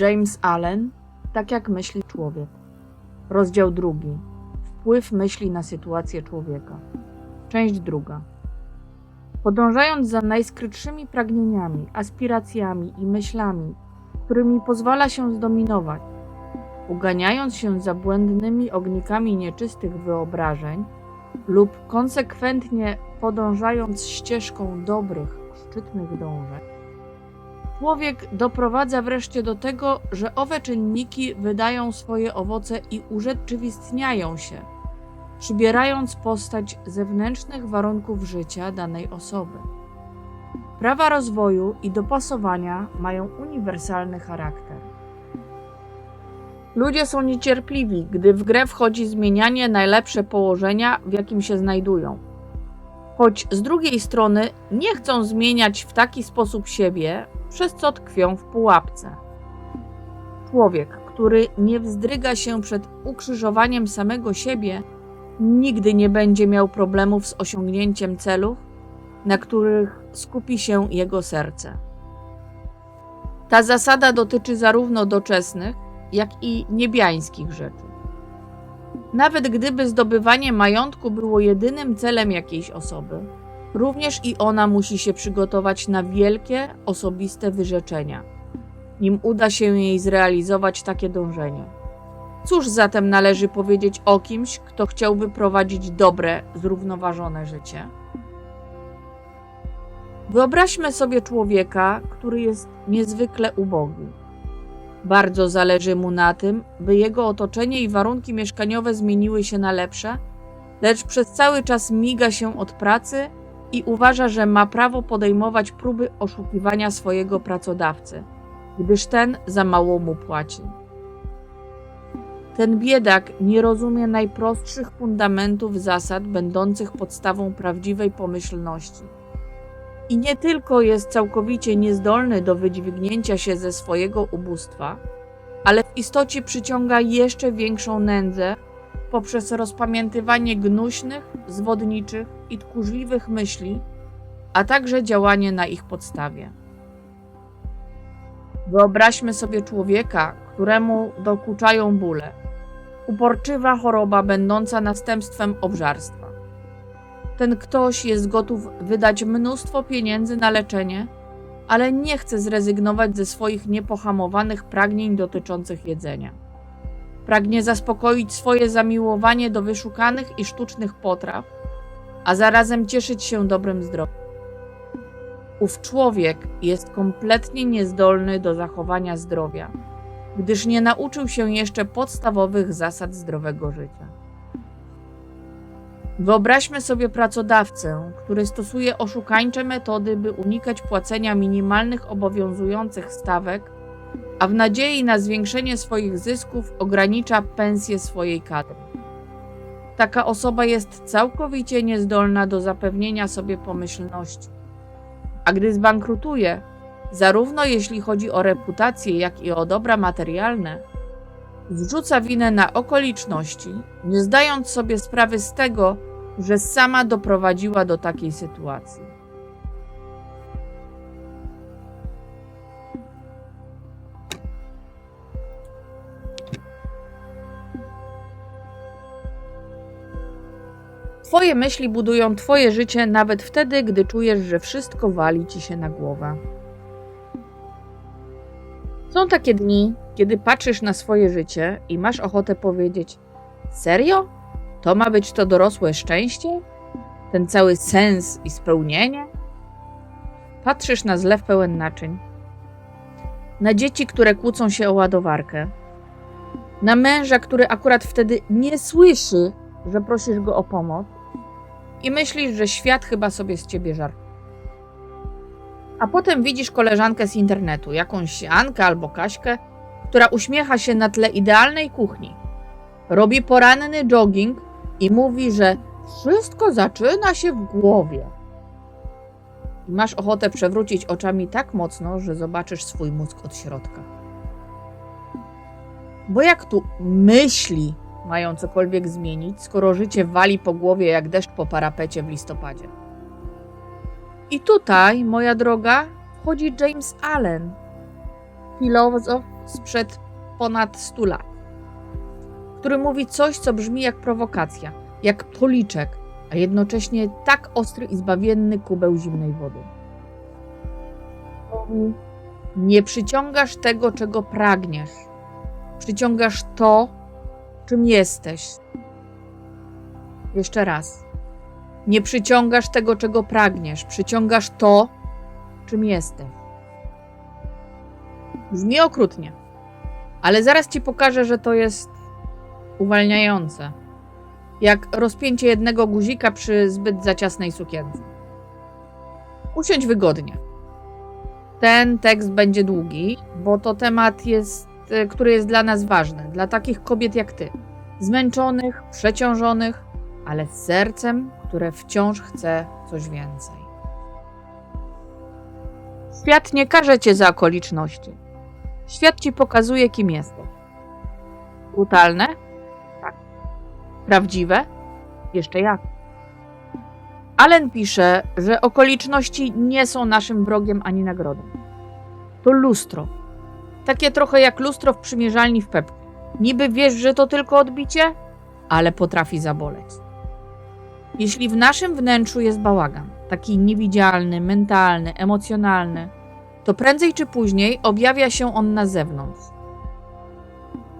James Allen, tak jak myśli człowiek. Rozdział drugi. Wpływ myśli na sytuację człowieka. Część druga. Podążając za najskrytszymi pragnieniami, aspiracjami i myślami, którymi pozwala się zdominować, uganiając się za błędnymi ognikami nieczystych wyobrażeń lub konsekwentnie podążając ścieżką dobrych, szczytnych dążeń, człowiek doprowadza wreszcie do tego, że owe czynniki wydają swoje owoce i urzeczywistniają się, przybierając postać zewnętrznych warunków życia danej osoby. Prawa rozwoju i dopasowania mają uniwersalny charakter. Ludzie są niecierpliwi, gdy w grę wchodzi zmienianie najlepsze położenia, w jakim się znajdują. Choć z drugiej strony nie chcą zmieniać w taki sposób siebie, przez co tkwią w pułapce. Człowiek, który nie wzdryga się przed ukrzyżowaniem samego siebie, nigdy nie będzie miał problemów z osiągnięciem celów, na których skupi się jego serce. Ta zasada dotyczy zarówno doczesnych, jak i niebiańskich rzeczy. Nawet gdyby zdobywanie majątku było jedynym celem jakiejś osoby, również i ona musi się przygotować na wielkie, osobiste wyrzeczenia, nim uda się jej zrealizować takie dążenie. Cóż zatem należy powiedzieć o kimś, kto chciałby prowadzić dobre, zrównoważone życie? Wyobraźmy sobie człowieka, który jest niezwykle ubogi. Bardzo zależy mu na tym, by jego otoczenie i warunki mieszkaniowe zmieniły się na lepsze, lecz przez cały czas miga się od pracy i uważa, że ma prawo podejmować próby oszukiwania swojego pracodawcy, gdyż ten za mało mu płaci. Ten biedak nie rozumie najprostszych fundamentów zasad będących podstawą prawdziwej pomyślności. I nie tylko jest całkowicie niezdolny do wydźwignięcia się ze swojego ubóstwa, ale w istocie przyciąga jeszcze większą nędzę poprzez rozpamiętywanie gnuśnych, zwodniczych i tchórzliwych myśli, a także działanie na ich podstawie. Wyobraźmy sobie człowieka, któremu dokuczają bóle, uporczywa choroba będąca następstwem obżarstwa. Ten ktoś jest gotów wydać mnóstwo pieniędzy na leczenie, ale nie chce zrezygnować ze swoich niepohamowanych pragnień dotyczących jedzenia. Pragnie zaspokoić swoje zamiłowanie do wyszukanych i sztucznych potraw, a zarazem cieszyć się dobrym zdrowiem. Ów człowiek jest kompletnie niezdolny do zachowania zdrowia, gdyż nie nauczył się jeszcze podstawowych zasad zdrowego życia. Wyobraźmy sobie pracodawcę, który stosuje oszukańcze metody, by unikać płacenia minimalnych obowiązujących stawek, a w nadziei na zwiększenie swoich zysków ogranicza pensję swojej kadry. Taka osoba jest całkowicie niezdolna do zapewnienia sobie pomyślności. A gdy zbankrutuje, zarówno jeśli chodzi o reputację, jak i o dobra materialne, zrzuca winę na okoliczności, nie zdając sobie sprawy z tego, że sama doprowadziła do takiej sytuacji. Twoje myśli budują Twoje życie nawet wtedy, gdy czujesz, że wszystko wali Ci się na głowę. Są takie dni, kiedy patrzysz na swoje życie i masz ochotę powiedzieć: Serio? To ma być to dorosłe szczęście? Ten cały sens i spełnienie? Patrzysz na zlew pełen naczyń, na dzieci, które kłócą się o ładowarkę, na męża, który akurat wtedy nie słyszy, że prosisz go o pomoc i myślisz, że świat chyba sobie z ciebie żartuje. A potem widzisz koleżankę z internetu, jakąś Ankę albo Kaśkę, która uśmiecha się na tle idealnej kuchni. Robi poranny jogging i mówi, że wszystko zaczyna się w głowie. I masz ochotę przewrócić oczami tak mocno, że zobaczysz swój mózg od środka. Bo jak tu myśli mają cokolwiek zmienić, skoro życie wali po głowie jak deszcz po parapecie w listopadzie? I tutaj, moja droga, wchodzi James Allen, filozof sprzed ponad 100 lat, który mówi coś, co brzmi jak prowokacja, jak policzek, a jednocześnie tak ostry i zbawienny kubeł zimnej wody. Nie przyciągasz tego, czego pragniesz. Przyciągasz to, czym jesteś. Jeszcze raz. Nie przyciągasz tego, czego pragniesz. Przyciągasz to, czym jesteś. Brzmi okrutnie, ale zaraz ci pokażę, że to jest uwalniające. Jak rozpięcie jednego guzika przy zbyt za ciasnej sukience. Usiądź wygodnie. Ten tekst będzie długi, bo to temat jest, e, który jest dla nas ważny, dla takich kobiet jak ty. Zmęczonych, przeciążonych, ale z sercem, które wciąż chce coś więcej. Świat nie karze cię za okoliczności. Świat ci pokazuje, kim jesteś. Brutalne? Tak. Prawdziwe? Jeszcze jak. Allen pisze, że okoliczności nie są naszym wrogiem ani nagrodą. To lustro. Takie trochę jak lustro w przymierzalni w pepku. Niby wiesz, że to tylko odbicie, ale potrafi zaboleć. Jeśli w naszym wnętrzu jest bałagan, taki niewidzialny, mentalny, emocjonalny, to prędzej czy później objawia się on na zewnątrz.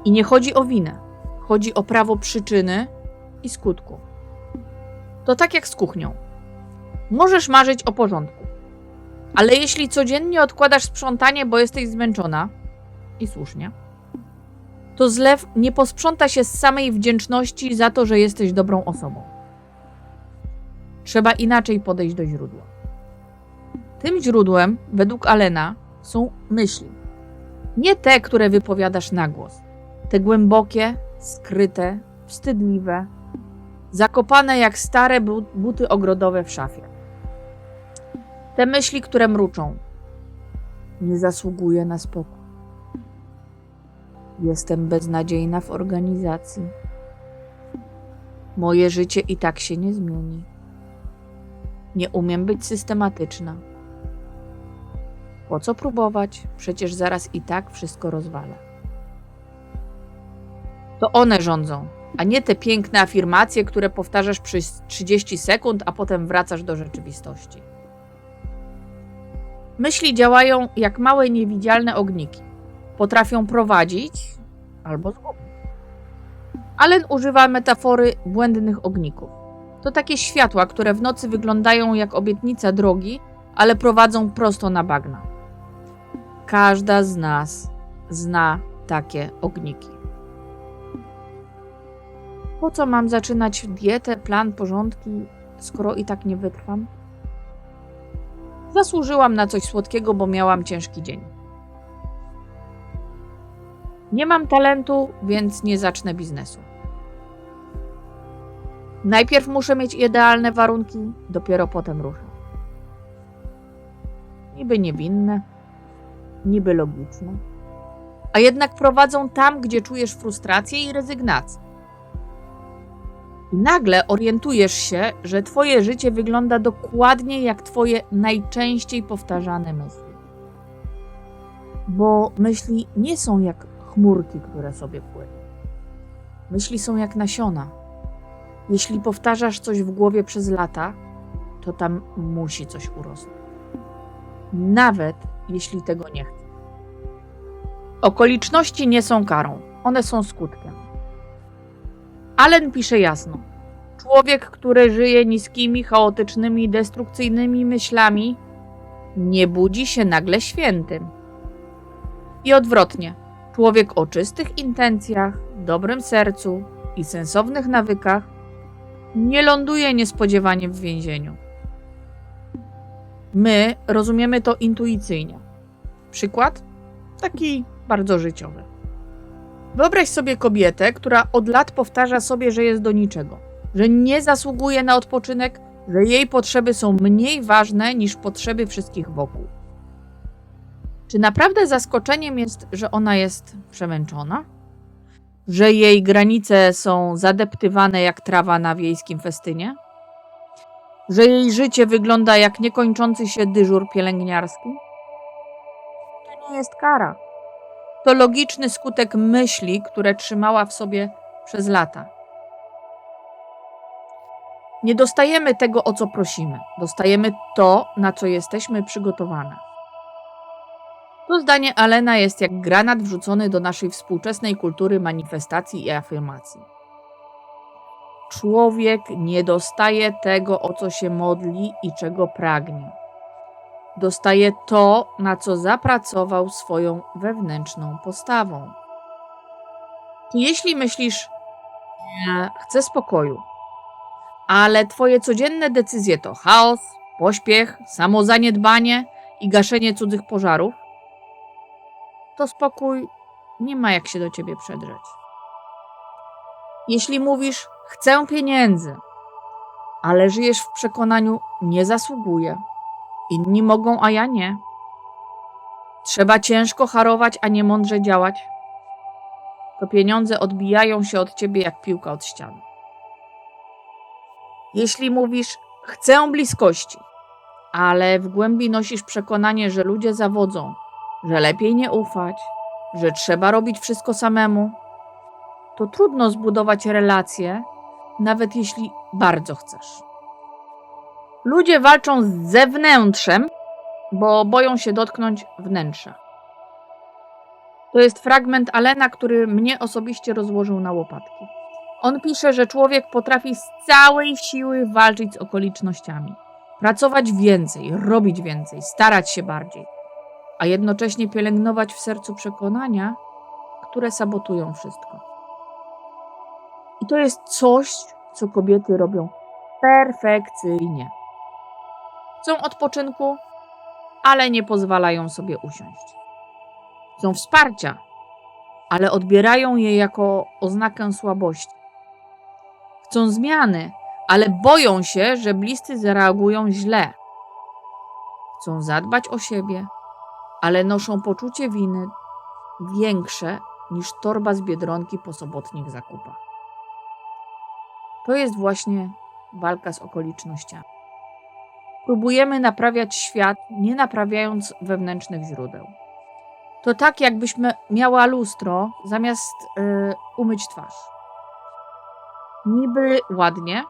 I nie chodzi o winę, chodzi o prawo przyczyny i skutku. To tak jak z kuchnią. Możesz marzyć o porządku, ale jeśli codziennie odkładasz sprzątanie, bo jesteś zmęczona, i słusznie, to zlew nie posprząta się z samej wdzięczności za to, że jesteś dobrą osobą. Trzeba inaczej podejść do źródła. Tym źródłem, według Alena, są myśli. Nie te, które wypowiadasz na głos. Te głębokie, skryte, wstydliwe, zakopane jak stare bu- buty ogrodowe w szafie. Te myśli, które mruczą. Nie zasługuję na spokój. Jestem beznadziejna w organizacji. Moje życie i tak się nie zmieni. Nie umiem być systematyczna. Po co próbować? Przecież zaraz i tak wszystko rozwalę. To one rządzą, a nie te piękne afirmacje, które powtarzasz przez 30 sekund, a potem wracasz do rzeczywistości. Myśli działają jak małe niewidzialne ogniki. Potrafią prowadzić albo zgubić. Allen używa metafory błędnych ogników. To takie światła, które w nocy wyglądają jak obietnica drogi, ale prowadzą prosto na bagna. Każda z nas zna takie ogniki. Po co mam zaczynać dietę, plan, porządki, skoro i tak nie wytrwam? Zasłużyłam na coś słodkiego, bo miałam ciężki dzień. Nie mam talentu, więc nie zacznę biznesu. Najpierw muszę mieć idealne warunki, dopiero potem ruszę. Niby niewinne, niby logiczne, a jednak prowadzą tam, gdzie czujesz frustrację i rezygnację. I nagle orientujesz się, że Twoje życie wygląda dokładnie jak Twoje najczęściej powtarzane myśli. Bo myśli nie są jak chmurki, które sobie płyną. Myśli są jak nasiona. Jeśli powtarzasz coś w głowie przez lata, to tam musi coś urosnąć. Nawet jeśli tego nie chcesz. Okoliczności nie są karą, one są skutkiem. Allen pisze jasno. Człowiek, który żyje niskimi, chaotycznymi, destrukcyjnymi myślami, nie budzi się nagle świętym. I odwrotnie. Człowiek o czystych intencjach, dobrym sercu i sensownych nawykach nie ląduje niespodziewanie w więzieniu. My rozumiemy to intuicyjnie. Przykład? Taki bardzo życiowy. Wyobraź sobie kobietę, która od lat powtarza sobie, że jest do niczego, że nie zasługuje na odpoczynek, że jej potrzeby są mniej ważne niż potrzeby wszystkich wokół. Czy naprawdę zaskoczeniem jest, że ona jest przemęczona? Że jej granice są zadeptywane jak trawa na wiejskim festynie? Że jej życie wygląda jak niekończący się dyżur pielęgniarski? To nie jest kara. To logiczny skutek myśli, które trzymała w sobie przez lata. Nie dostajemy tego, o co prosimy. Dostajemy to, na co jesteśmy przygotowane. To zdanie Alena jest jak granat wrzucony do naszej współczesnej kultury manifestacji i afirmacji. Człowiek nie dostaje tego, o co się modli i czego pragnie. Dostaje to, na co zapracował swoją wewnętrzną postawą. Jeśli myślisz, chcę spokoju, ale twoje codzienne decyzje to chaos, pośpiech, samozaniedbanie i gaszenie cudzych pożarów, to spokój nie ma jak się do ciebie przedrzeć. Jeśli mówisz, chcę pieniędzy, ale żyjesz w przekonaniu, nie zasługuję, inni mogą, a ja nie. Trzeba ciężko harować, a nie mądrze działać. To pieniądze odbijają się od ciebie jak piłka od ściany. Jeśli mówisz, chcę bliskości, ale w głębi nosisz przekonanie, że ludzie zawodzą, że lepiej nie ufać, że trzeba robić wszystko samemu, to trudno zbudować relacje, nawet jeśli bardzo chcesz. Ludzie walczą z zewnętrzem, bo boją się dotknąć wnętrza. To jest fragment Alena, który mnie osobiście rozłożył na łopatki. On pisze, że człowiek potrafi z całej siły walczyć z okolicznościami, pracować więcej, robić więcej, starać się bardziej, a jednocześnie pielęgnować w sercu przekonania, które sabotują wszystko. I to jest coś, co kobiety robią perfekcyjnie. Chcą odpoczynku, ale nie pozwalają sobie usiąść. Chcą wsparcia, ale odbierają je jako oznakę słabości. Chcą zmiany, ale boją się, że bliscy zareagują źle. Chcą zadbać o siebie, ale noszą poczucie winy większe niż torba z biedronki po sobotnich zakupach. To jest właśnie walka z okolicznościami. Próbujemy naprawiać świat, nie naprawiając wewnętrznych źródeł. To tak, jakbyśmy miała lustro, zamiast yy, umyć twarz. Niby ładnie,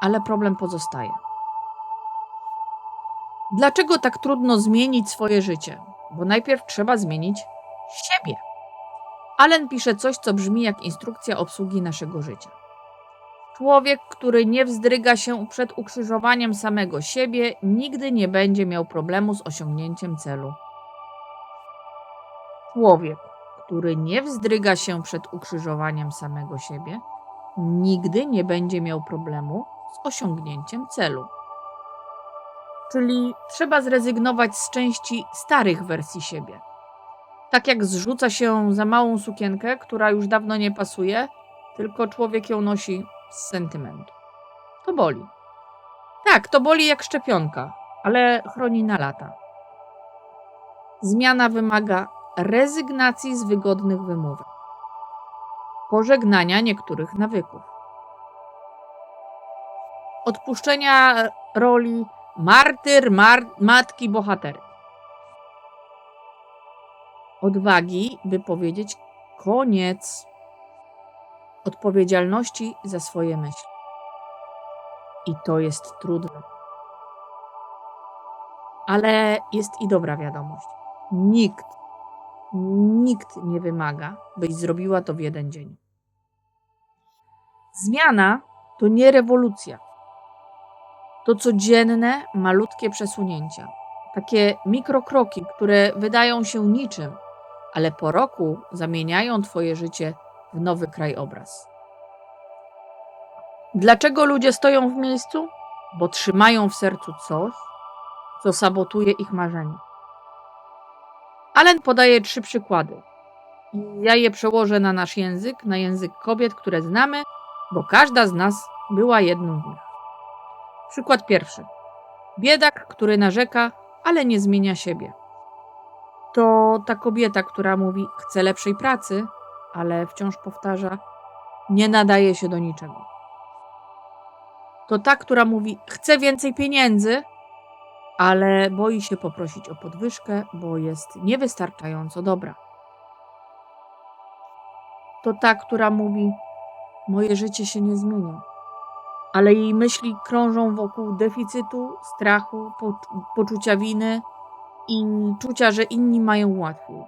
ale problem pozostaje. Dlaczego tak trudno zmienić swoje życie? Bo najpierw trzeba zmienić siebie. Allen pisze coś, co brzmi jak instrukcja obsługi naszego życia. Człowiek, który nie wzdryga się przed ukrzyżowaniem samego siebie, nigdy nie będzie miał problemu z osiągnięciem celu. Człowiek, który nie wzdryga się przed ukrzyżowaniem samego siebie, nigdy nie będzie miał problemu z osiągnięciem celu. Czyli trzeba zrezygnować z części starych wersji siebie. Tak jak zrzuca się za małą sukienkę, która już dawno nie pasuje, tylko człowiek ją nosi z sentymentu. To boli. Tak, to boli jak szczepionka, ale chroni na lata. Zmiana wymaga rezygnacji z wygodnych wymówek, pożegnania niektórych nawyków, odpuszczenia roli martyr, mar matki, bohaterki, odwagi, by powiedzieć koniec odpowiedzialności za swoje myśli. I to jest trudne. Ale jest i dobra wiadomość. Nikt, nikt nie wymaga, byś zrobiła to w jeden dzień. Zmiana to nie rewolucja. To codzienne, malutkie przesunięcia. Takie mikrokroki, które wydają się niczym, ale po roku zamieniają Twoje życie w nowy krajobraz. Dlaczego ludzie stoją w miejscu? Bo trzymają w sercu coś, co sabotuje ich marzenie. Allen podaje trzy przykłady. Ja je przełożę na nasz język, na język kobiet, które znamy, bo każda z nas była jedną z nich. Przykład pierwszy. Biedak, który narzeka, ale nie zmienia siebie. To ta kobieta, która mówi: Chcę lepszej pracy, ale wciąż powtarza: Nie nadaje się do niczego. To ta, która mówi: Chcę więcej pieniędzy, ale boi się poprosić o podwyżkę, bo jest niewystarczająco dobra. to ta, która mówi: Moje życie się nie zmienia. Ale jej myśli krążą wokół deficytu, strachu, poczu- poczucia winy i czucia, że inni mają łatwiej.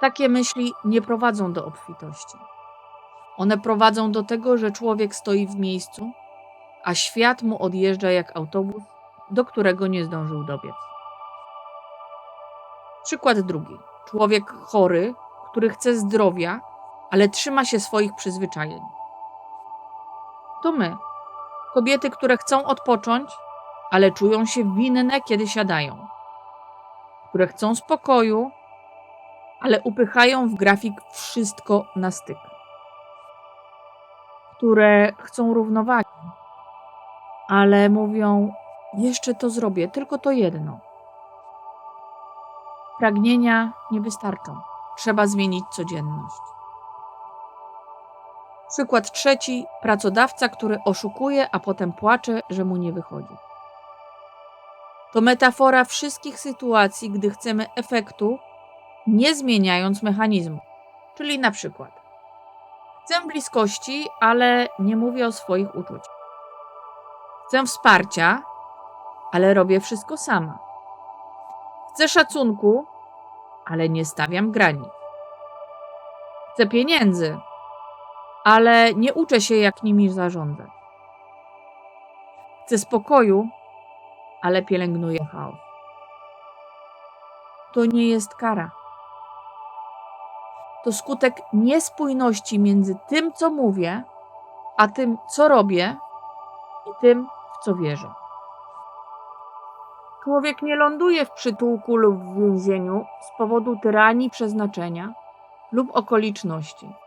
Takie myśli nie prowadzą do obfitości. One prowadzą do tego, że człowiek stoi w miejscu, a świat mu odjeżdża jak autobus, do którego nie zdążył dobiec. Przykład drugi. Człowiek chory, który chce zdrowia, ale trzyma się swoich przyzwyczajeń. To my, kobiety, które chcą odpocząć, ale czują się winne, kiedy siadają, które chcą spokoju, ale upychają w grafik wszystko na styk, które chcą równowagi, ale mówią: Jeszcze to zrobię, tylko to jedno. Pragnienia nie wystarczą. Trzeba zmienić codzienność. Przykład trzeci: pracodawca, który oszukuje, a potem płacze, że mu nie wychodzi. To metafora wszystkich sytuacji, gdy chcemy efektu, nie zmieniając mechanizmu. Czyli na przykład: Chcę bliskości, ale nie mówię o swoich uczuciach. Chcę wsparcia, ale robię wszystko sama. Chcę szacunku, ale nie stawiam granic. Chcę pieniędzy, ale nie uczę się, jak nimi zarządzać. Chcę spokoju, ale pielęgnuję chaos. To nie jest kara. To skutek niespójności między tym, co mówię, a tym, co robię i tym, w co wierzę. Człowiek nie ląduje w przytułku lub w więzieniu z powodu tyranii przeznaczenia lub okoliczności.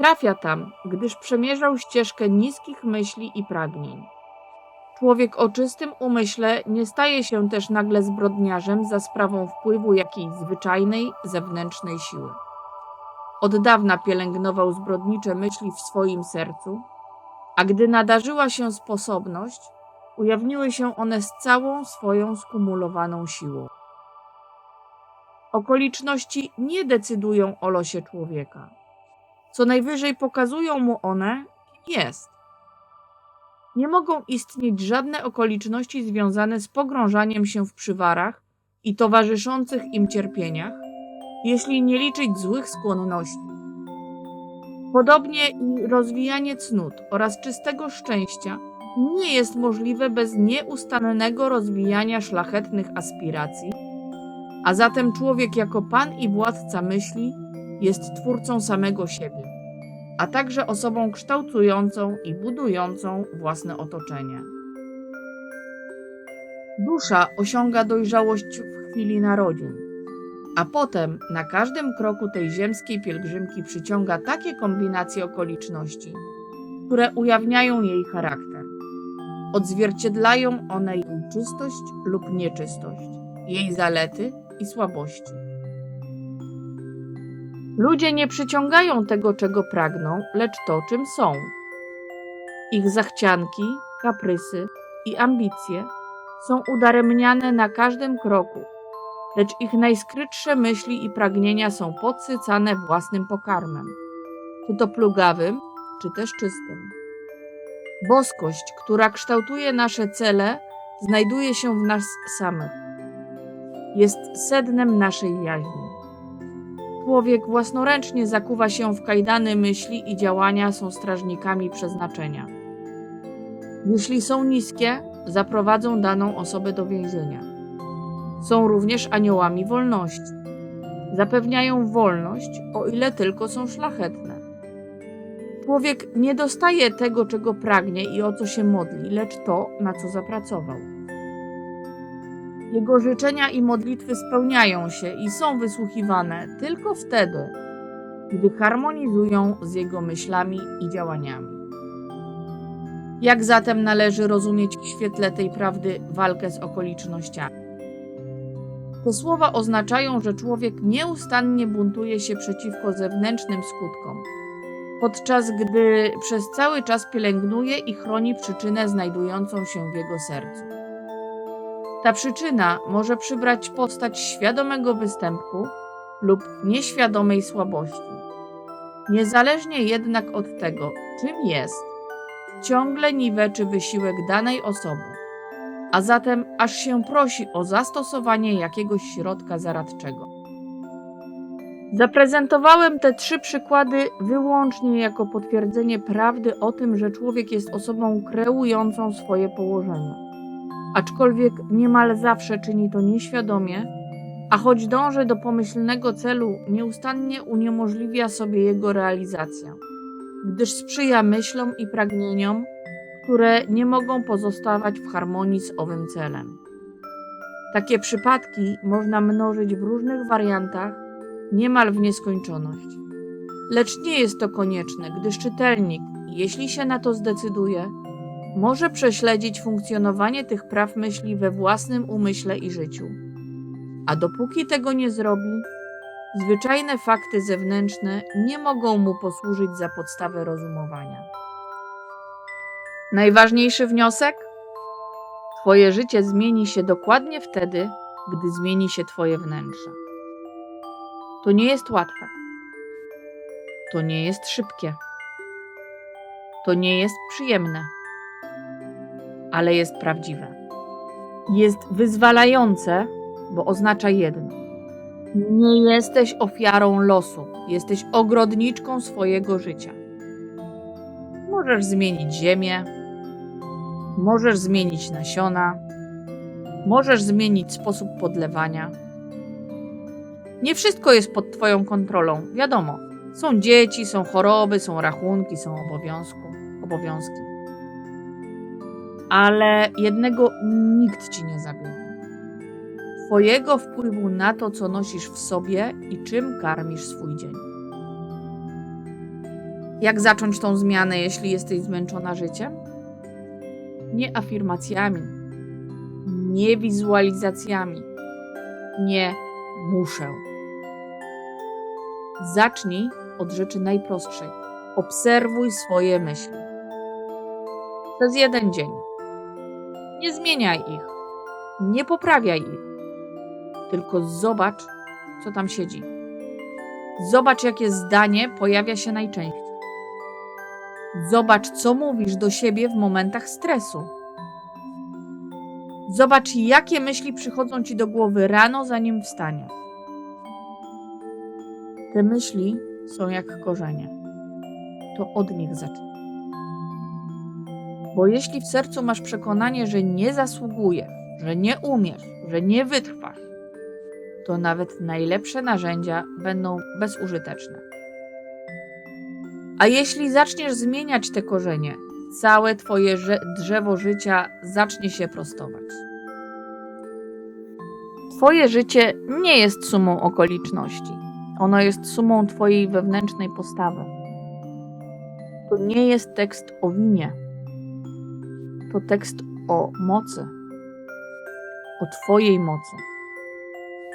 Trafia tam, gdyż przemierzał ścieżkę niskich myśli i pragnień. Człowiek o czystym umyśle nie staje się też nagle zbrodniarzem za sprawą wpływu jakiejś zwyczajnej, zewnętrznej siły. Od dawna pielęgnował zbrodnicze myśli w swoim sercu, a gdy nadarzyła się sposobność, ujawniły się one z całą swoją skumulowaną siłą. Okoliczności nie decydują o losie człowieka. Co najwyżej pokazują mu one, kim jest. Nie mogą istnieć żadne okoliczności związane z pogrążaniem się w przywarach i towarzyszących im cierpieniach, jeśli nie liczyć złych skłonności. Podobnie i rozwijanie cnót oraz czystego szczęścia nie jest możliwe bez nieustannego rozwijania szlachetnych aspiracji, a zatem człowiek jako pan i władca myśli jest twórcą samego siebie, a także osobą kształtującą i budującą własne otoczenie. Dusza osiąga dojrzałość w chwili narodzin, a potem na każdym kroku tej ziemskiej pielgrzymki przyciąga takie kombinacje okoliczności, które ujawniają jej charakter. Odzwierciedlają one jej czystość lub nieczystość, jej zalety i słabości. Ludzie nie przyciągają tego, czego pragną, lecz to, czym są. Ich zachcianki, kaprysy i ambicje są udaremniane na każdym kroku, lecz ich najskrytsze myśli i pragnienia są podsycane własnym pokarmem, czy to plugawym, czy też czystym. Boskość, która kształtuje nasze cele, znajduje się w nas samych. Jest sednem naszej jaźni. Człowiek własnoręcznie zakuwa się w kajdany myśli i działania są strażnikami przeznaczenia. Jeśli są niskie, zaprowadzą daną osobę do więzienia. Są również aniołami wolności. Zapewniają wolność, o ile tylko są szlachetne. Człowiek nie dostaje tego, czego pragnie i o co się modli, lecz to, na co zapracował. Jego życzenia i modlitwy spełniają się i są wysłuchiwane tylko wtedy, gdy harmonizują z jego myślami i działaniami. Jak zatem należy rozumieć w świetle tej prawdy walkę z okolicznościami? Te słowa oznaczają, że człowiek nieustannie buntuje się przeciwko zewnętrznym skutkom, podczas gdy przez cały czas pielęgnuje i chroni przyczynę znajdującą się w jego sercu. Ta przyczyna może przybrać postać świadomego występku lub nieświadomej słabości. Niezależnie jednak od tego, czym jest, ciągle niweczy wysiłek danej osoby, a zatem aż się prosi o zastosowanie jakiegoś środka zaradczego. Zaprezentowałem te trzy przykłady wyłącznie jako potwierdzenie prawdy o tym, że człowiek jest osobą kreującą swoje położenie. Aczkolwiek niemal zawsze czyni to nieświadomie, a choć dąży do pomyślnego celu, nieustannie uniemożliwia sobie jego realizację, gdyż sprzyja myślom i pragnieniom, które nie mogą pozostawać w harmonii z owym celem. Takie przypadki można mnożyć w różnych wariantach, niemal w nieskończoność. Lecz nie jest to konieczne, gdyż czytelnik, jeśli się na to zdecyduje, może prześledzić funkcjonowanie tych praw myśli we własnym umyśle i życiu. A dopóki tego nie zrobi, zwyczajne fakty zewnętrzne nie mogą mu posłużyć za podstawę rozumowania. Najważniejszy wniosek? Twoje życie zmieni się dokładnie wtedy, gdy zmieni się Twoje wnętrze. To nie jest łatwe. To nie jest szybkie. To nie jest przyjemne, ale jest prawdziwe. Jest wyzwalające, bo oznacza jedno. Nie jesteś ofiarą losu, jesteś ogrodniczką swojego życia. Możesz zmienić ziemię, możesz zmienić nasiona, możesz zmienić sposób podlewania. Nie wszystko jest pod Twoją kontrolą, wiadomo. Są dzieci, są choroby, są rachunki, są obowiązku, obowiązki. Ale jednego nikt Ci nie zabierze. Twojego wpływu na to, co nosisz w sobie i czym karmisz swój dzień. Jak zacząć tą zmianę, jeśli jesteś zmęczona życiem? Nie afirmacjami, nie wizualizacjami, nie muszę. Zacznij od rzeczy najprostszej. Obserwuj swoje myśli. Przez jeden dzień. Nie zmieniaj ich, nie poprawiaj ich, tylko zobacz, co tam siedzi. Zobacz, jakie zdanie pojawia się najczęściej. Zobacz, co mówisz do siebie w momentach stresu. Zobacz, jakie myśli przychodzą ci do głowy rano, zanim wstaniesz. Te myśli są jak korzenie. To od nich zacznij. Bo jeśli w sercu masz przekonanie, że nie zasługujesz, że nie umiesz, że nie wytrwasz, to nawet najlepsze narzędzia będą bezużyteczne. A jeśli zaczniesz zmieniać te korzenie, całe Twoje drzewo życia zacznie się prostować. Twoje życie nie jest sumą okoliczności. Ono jest sumą Twojej wewnętrznej postawy. To nie jest tekst o winie. To tekst o mocy. O Twojej mocy.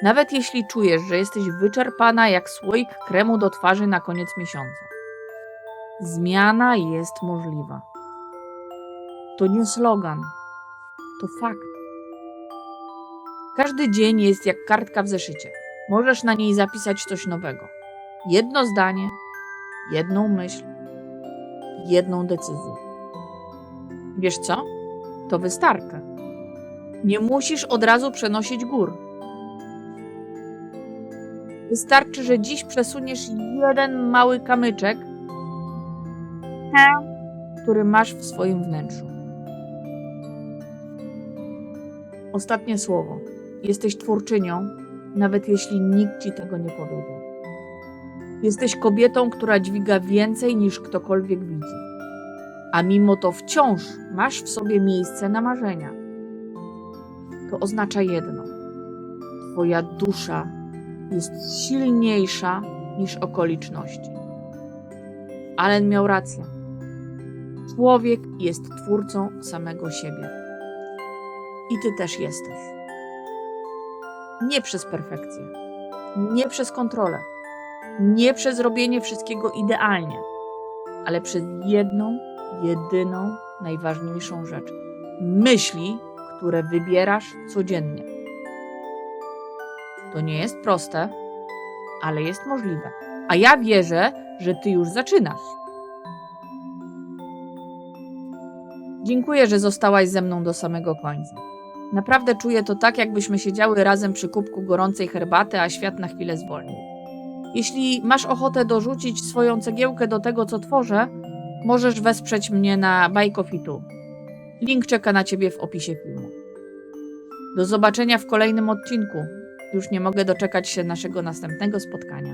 Nawet jeśli czujesz, że jesteś wyczerpana jak słoik kremu do twarzy na koniec miesiąca. Zmiana jest możliwa. To nie slogan, to fakt. Każdy dzień jest jak kartka w zeszycie. Możesz na niej zapisać coś nowego. Jedno zdanie, jedną myśl, jedną decyzję. Wiesz co? To wystarczy. Nie musisz od razu przenosić gór. Wystarczy, że dziś przesuniesz jeden mały kamyczek, który masz w swoim wnętrzu. Ostatnie słowo. Jesteś twórczynią, nawet jeśli nikt ci tego nie powiedział. Jesteś kobietą, która dźwiga więcej niż ktokolwiek widzi. A mimo to wciąż masz w sobie miejsce na marzenia. To oznacza jedno. Twoja dusza jest silniejsza niż okoliczności. Allen miał rację. Człowiek jest twórcą samego siebie. I ty też jesteś. Nie przez perfekcję, nie przez kontrolę, nie przez robienie wszystkiego idealnie, ale przez jedną, jedyną, najważniejszą rzecz myśli, które wybierasz codziennie. To nie jest proste, ale jest możliwe. A ja wierzę, że ty już zaczynasz. Dziękuję, że zostałaś ze mną do samego końca. Naprawdę czuję to tak, jakbyśmy siedziały razem przy kubku gorącej herbaty, a świat na chwilę zwolnił. Jeśli masz ochotę dorzucić swoją cegiełkę do tego, co tworzę, możesz wesprzeć mnie na Bajkofitu. Link czeka na ciebie w opisie filmu. Do zobaczenia w kolejnym odcinku. Już nie mogę doczekać się naszego następnego spotkania.